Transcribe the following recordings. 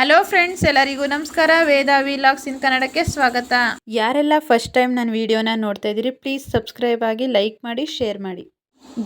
Hello friends ಎಲ್ಲರಿಗೂ ನಮಸ್ಕಾರ. ವೇದ vlogs ಇನ್ ಕನ್ನಡಕ್ಕೆ ಸ್ವಾಗತ. ಯಾರೆಲ್ಲ ಫಸ್ಟ್ ಟೈಮ್ ನನ್ನ ವಿಡಿಯೋನ ನೋಡ್ತಾ ಇದ್ದೀರಿ ಪ್ಲೀಸ್ ಸಬ್ಸ್ಕ್ರೈಬ್ ಆಗಿ ಲೈಕ್ ಮಾಡಿ ಶೇರ್ ಮಾಡಿ.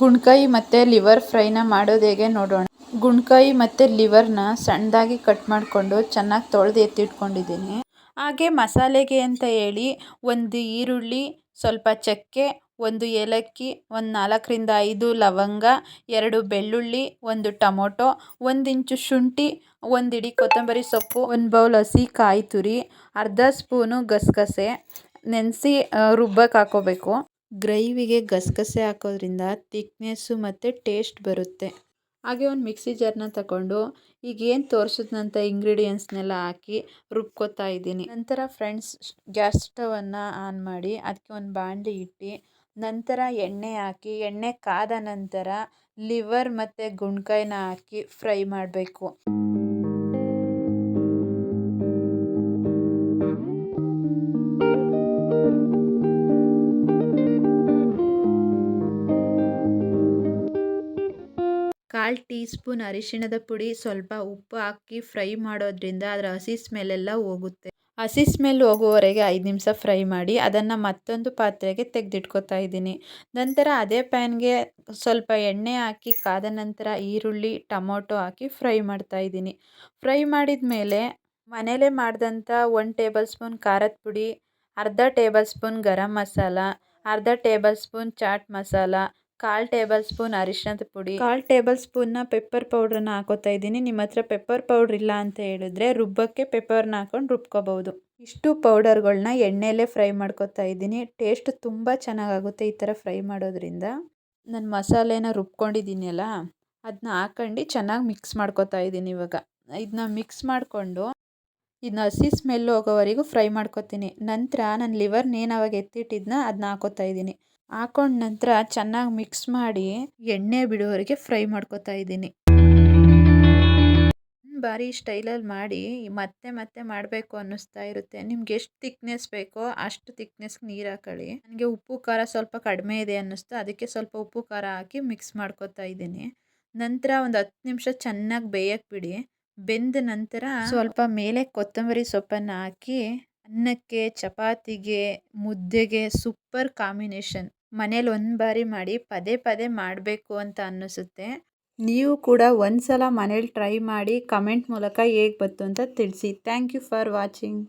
ಗುಣ್ಕಾಯಿ ಮತ್ತು ಲಿವರ್ ಫ್ರೈನ ಮಾಡೋದು ಹೇಗೆ ನೋಡೋಣ. ಗುಣ್ಕಾಯಿ ಮತ್ತು ಲಿವರ್ನ ಸಣ್ಣದಾಗಿ ಕಟ್ ಮಾಡಿಕೊಂಡು ಚೆನ್ನಾಗಿ ತೊಳೆದು ಎತ್ತಿಟ್ಕೊಂಡಿದ್ದೀನಿ. ಹಾಗೆ ಮಸಾಲೆಗೆ ಅಂತ ಹೇಳಿ ಒಂದು ಈರುಳ್ಳಿ, ಸ್ವಲ್ಪ ಚಕ್ಕೆ ಒಂದು ಏಲಕ್ಕಿ, ಒಂದು ನಾಲ್ಕರಿಂದ ಐದು ಲವಂಗ, ಎರಡು ಬೆಳ್ಳುಳ್ಳಿ, ಒಂದು ಟೊಮೊಟೊ, ಒಂದು ಇಂಚು ಶುಂಠಿ, ಒಂದು ಇಡೀ ಕೊತ್ತಂಬರಿ ಸೊಪ್ಪು, ಒಂದು ಬೌಲ್ ಹಸಿ ಕಾಯಿ ತುರಿ, ಅರ್ಧ ಸ್ಪೂನು ಗಸಗಸೆ, ನೆನೆಸಿ ರುಬ್ಬಕ್ಕೆ ಹಾಕೋಬೇಕು. ಗ್ರೇವಿಗೆ ಗಸಗಸೆ ಹಾಕೋದ್ರಿಂದ ತಿಕ್ನೆಸ್ಸು ಮತ್ತು ಟೇಸ್ಟ್ ಬರುತ್ತೆ. ಹಾಗೆ ಒಂದು ಮಿಕ್ಸಿ ಜಾರ್ನ ತಗೊಂಡು ಈಗ ಏನು ಇಂಗ್ರೀಡಿಯೆಂಟ್ಸ್ನೆಲ್ಲ ಹಾಕಿ ರುಬ್ಕೋತಾ ಇದ್ದೀನಿ. ನಂತರ ಫ್ರೆಂಡ್ಸ್, ಗ್ಯಾಸ್ ಸ್ಟವನ್ನು ಆನ್ ಮಾಡಿ ಅದಕ್ಕೆ ಒಂದು ಬಾಣಲಿ ಇಟ್ಟು ನಂತರ ಎಣ್ಣೆ ಹಾಕಿ, ಎಣ್ಣೆ ಕಾದ ನಂತರ ಲಿವರ್ ಮತ್ತು ಗುಣ್ಕಾಯಿನ ಹಾಕಿ ಫ್ರೈ ಮಾಡಬೇಕು. ಕಾಲು ಟೀ ಸ್ಪೂನ್ ಅರಿಶಿಣದ ಪುಡಿ, ಸ್ವಲ್ಪ ಉಪ್ಪು ಹಾಕಿ ಫ್ರೈ ಮಾಡೋದ್ರಿಂದ ಅದರ ಹಸಿ ಸ್ಮೆಲ್ಲೆಲ್ಲ ಹೋಗುತ್ತೆ. ಹಸಿ ಸ್ಮೆಲ್ ಹೋಗುವವರೆಗೆ ಐದು ನಿಮಿಷ ಫ್ರೈ ಮಾಡಿ ಅದನ್ನು ಮತ್ತೊಂದು ಪಾತ್ರೆಗೆ ತೆಗೆದಿಟ್ಕೋತಾ ಇದ್ದೀನಿ. ನಂತರ ಅದೇ ಪ್ಯಾನ್ಗೆ ಸ್ವಲ್ಪ ಎಣ್ಣೆ ಹಾಕಿ ಕಾದ ನಂತರ ಈರುಳ್ಳಿ, ಟೊಮೊಟೊ ಹಾಕಿ ಫ್ರೈ ಮಾಡ್ತಾ ಇದ್ದೀನಿ. ಫ್ರೈ ಮಾಡಿದ ಮೇಲೆ ಮನೇಲೇ ಮಾಡಿದಂಥ ಒನ್ ಟೇಬಲ್ ಸ್ಪೂನ್ ಖಾರದ ಪುಡಿ, ಅರ್ಧ ಟೇಬಲ್ ಸ್ಪೂನ್ ಗರಂ ಮಸಾಲ, ಅರ್ಧ ಟೇಬಲ್ ಸ್ಪೂನ್ ಚಾಟ್ ಮಸಾಲ ಕಾಲು ಟೇಬಲ್ ಸ್ಪೂನ್ ಅರಿಶಿನದ ಪುಡಿ. ಕಾಲು ಟೇಬಲ್ ಸ್ಪೂನ್ನ ಪೆಪ್ಪರ್ ಪೌಡ್ರನ್ನ ಹಾಕೋತಾ ಇದ್ದೀನಿ. ನಿಮ್ಮ ಹತ್ರ ಪೆಪ್ಪರ್ ಪೌಡ್ರ್ ಇಲ್ಲ ಅಂತ ಹೇಳಿದ್ರೆ ರುಬ್ಬಕ್ಕೆ ಪೆಪ್ಪರ್ನ ಹಾಕೊಂಡು ರುಬ್ಕೋಬಹುದು. ಇಷ್ಟು ಪೌಡರ್ಗಳನ್ನ ಎಣ್ಣೆಯಲ್ಲೇ ಫ್ರೈ ಮಾಡ್ಕೊತಾ ಇದ್ದೀನಿ. ಟೇಸ್ಟ್ ತುಂಬ ಚೆನ್ನಾಗಾಗುತ್ತೆ ಈ ಥರ ಫ್ರೈ ಮಾಡೋದ್ರಿಂದ. ನಾನು ಮಸಾಲೆನ ರುಬ್ಕೊಂಡಿದ್ದೀನಲ್ಲ ಅದನ್ನ ಹಾಕೊಂಡು ಚೆನ್ನಾಗಿ ಮಿಕ್ಸ್ ಮಾಡ್ಕೊತಾ ಇದ್ದೀನಿ ಇವಾಗ. ಇದನ್ನ ಮಿಕ್ಸ್ ಮಾಡಿಕೊಂಡು ಇದನ್ನ ಹಸಿ ಸ್ಮೆಲ್ ಹೋಗೋವರೆಗೂ ಫ್ರೈ ಮಾಡ್ಕೊತೀನಿ. ನಂತರ ನಾನು ಲಿವರ್ನ ಏನು ಅವಾಗ ಎತ್ತಿಟ್ಟಿದ್ನ ಅದನ್ನ ಹಾಕೋತಾ ಇದ್ದೀನಿ. ಹಾಕೊಂಡ ನಂತರ ಚೆನ್ನಾಗಿ ಮಿಕ್ಸ್ ಮಾಡಿ ಎಣ್ಣೆ ಬಿಡುವವರೆಗೆ ಫ್ರೈ ಮಾಡ್ಕೊತಾ ಇದ್ದೀನಿ. ಬಾರಿ ಸ್ಟೈಲಲ್ಲಿ ಮಾಡಿ ಮತ್ತೆ ಮತ್ತೆ ಮಾಡಬೇಕು ಅನ್ನಿಸ್ತಾ ಇರುತ್ತೆ. ನಿಮ್ಗೆ ಎಷ್ಟು ತಿಕ್ನೆಸ್ ಬೇಕೋ ಅಷ್ಟು ತಿಕ್ನೆಸ್ಗೆ ನೀರು ಹಾಕೊಳ್ಳಿ. ನನಗೆ ಉಪ್ಪು, ಖಾರ ಸ್ವಲ್ಪ ಕಡಿಮೆ ಇದೆ ಅನ್ನಿಸ್ತು. ಅದಕ್ಕೆ ಸ್ವಲ್ಪ ಉಪ್ಪು, ಖಾರ ಹಾಕಿ ಮಿಕ್ಸ್ ಮಾಡ್ಕೊತಾ ಇದ್ದೀನಿ. ನಂತರ ಒಂದು ಹತ್ತು ನಿಮಿಷ ಚೆನ್ನಾಗಿ ಬೇಯಕ್ಕೆ ಬಿಡಿ. ಬೆಂದ ನಂತರ ಸ್ವಲ್ಪ ಮೇಲೆ ಕೊತ್ತಂಬರಿ ಸೊಪ್ಪನ್ನು ಹಾಕಿ ಅನ್ನಕ್ಕೆ, ಚಪಾತಿಗೆ, ಮುದ್ದೆಗೆ ಸೂಪರ್ ಕಾಂಬಿನೇಷನ್. ಮನೇಲಿ ಒಂದು ಬಾರಿ ಮಾಡಿ ಪದೇ ಪದೇ ಮಾಡಬೇಕು ಅಂತ ಅನ್ನಿಸುತ್ತೆ. ನೀವು ಕೂಡ ಒಂದು ಸಲ ಮನೇಲಿ ಟ್ರೈ ಮಾಡಿ ಕಮೆಂಟ್ ಮೂಲಕ ಹೇಗೆ ಬಂತು ಅಂತ ತಿಳಿಸಿ. Thank you for watching.